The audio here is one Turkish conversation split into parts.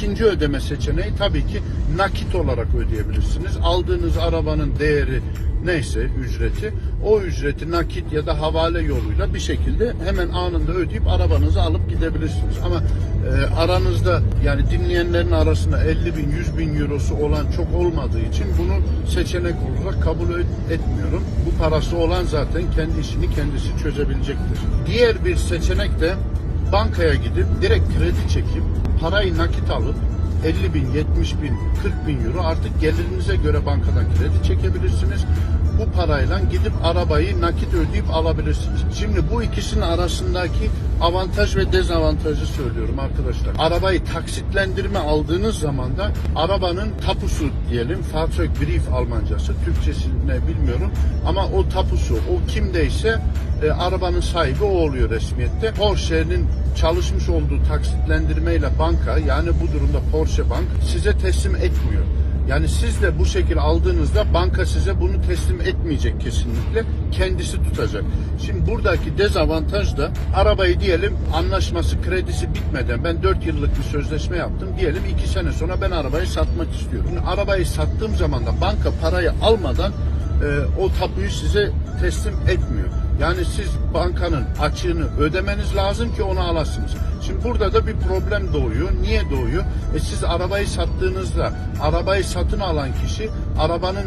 İkinci ödeme seçeneği tabii ki nakit olarak ödeyebilirsiniz. Aldığınız arabanın değeri neyse ücreti o ücreti nakit ya da havale yoluyla bir şekilde hemen anında ödeyip arabanızı alıp gidebilirsiniz. Ama e, aranızda yani dinleyenlerin arasında 50 bin 100 bin eurosu olan çok olmadığı için bunu seçenek olarak kabul et- etmiyorum. Bu parası olan zaten kendi işini kendisi çözebilecektir. Diğer bir seçenek de bankaya gidip direkt kredi çekip parayı nakit alıp 50 bin, 70 bin, 40 bin euro artık gelirinize göre bankadan kredi çekebilirsiniz. Bu parayla gidip arabayı nakit ödeyip alabilirsiniz. Şimdi bu ikisinin arasındaki avantaj ve dezavantajı söylüyorum arkadaşlar. Arabayı taksitlendirme aldığınız zaman da arabanın tapusu diyelim, Fahrzeugbrief Almancası, Türkçesini bilmiyorum ama o tapusu, o kimdeyse e, arabanın sahibi o oluyor resmiyette. Porsche'nin çalışmış olduğu taksitlendirmeyle banka yani bu durumda Porsche Bank size teslim etmiyor. Yani siz de bu şekilde aldığınızda banka size bunu teslim etmeyecek kesinlikle. Kendisi tutacak. Şimdi buradaki dezavantaj da arabayı diyelim anlaşması kredisi bitmeden ben 4 yıllık bir sözleşme yaptım. Diyelim 2 sene sonra ben arabayı satmak istiyorum. Arabayı sattığım zaman da banka parayı almadan e, o tapuyu size teslim etmiyor. Yani siz bankanın açığını ödemeniz lazım ki onu alasınız. Şimdi burada da bir problem doğuyor. Niye doğuyor? E siz arabayı sattığınızda arabayı satın alan kişi arabanın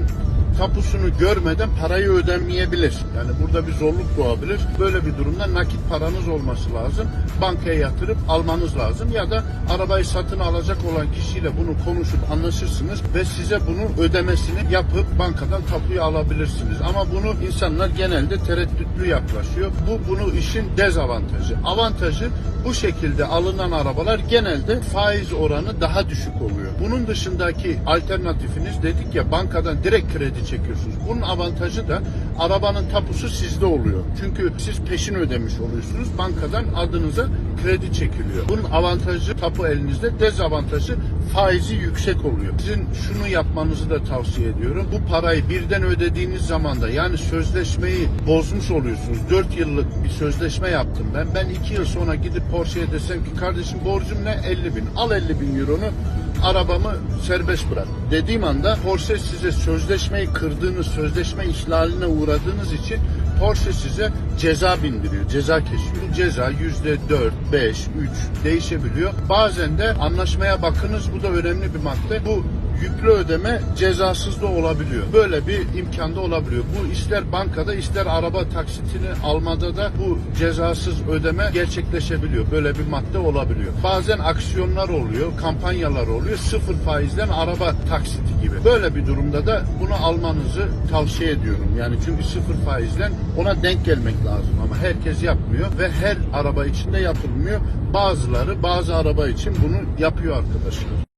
tapusunu görmeden parayı ödemeyebilir. Yani burada bir zorluk doğabilir. Böyle bir durumda nakit paranız olması lazım. Bankaya yatırıp almanız lazım ya da arabayı satın alacak olan kişiyle bunu konuşup anlaşırsınız ve size bunu ödemesini yapıp bankadan tapuyu alabilirsiniz. Ama bunu insanlar genelde tereddütlü yaklaşıyor. Bu bunu işin dezavantajı. Avantajı bu şekilde alınan arabalar genelde faiz oranı daha düşük oluyor. Bunun dışındaki alternatifiniz dedik ya bankadan direkt kredi çekiyorsunuz. Bunun avantajı da arabanın tapusu sizde oluyor. Çünkü siz peşin ödemiş oluyorsunuz. Bankadan adınıza kredi çekiliyor. Bunun avantajı tapu elinizde, dezavantajı faizi yüksek oluyor. Sizin şunu yapmanızı da tavsiye ediyorum. Bu parayı birden ödediğiniz zaman da yani sözleşmeyi bozmuş oluyorsunuz. 4 yıllık bir sözleşme yaptım ben. Ben 2 yıl sonra gidip Porsche'ye desem ki kardeşim borcum ne? 50 bin. Al 50 bin euronu arabamı serbest bırak. Dediğim anda Porsche size sözleşmeyi kırdığınız, sözleşme ihlaline uğradığınız için Porsche size ceza bindiriyor, ceza kesiyor. Ceza yüzde 4, 5, 3 değişebiliyor. Bazen de anlaşmaya bakınız, bu da önemli bir madde. Bu yüklü ödeme cezasız da olabiliyor. Böyle bir imkanda olabiliyor. Bu ister bankada ister araba taksitini almada da bu cezasız ödeme gerçekleşebiliyor. Böyle bir madde olabiliyor. Bazen aksiyonlar oluyor, kampanyalar oluyor. Sıfır faizden araba taksiti gibi. Böyle bir durumda da bunu almanızı tavsiye ediyorum. Yani çünkü sıfır faizden ona denk gelmek lazım ama herkes yapmıyor ve her araba için de yapılmıyor. Bazıları bazı araba için bunu yapıyor arkadaşlar.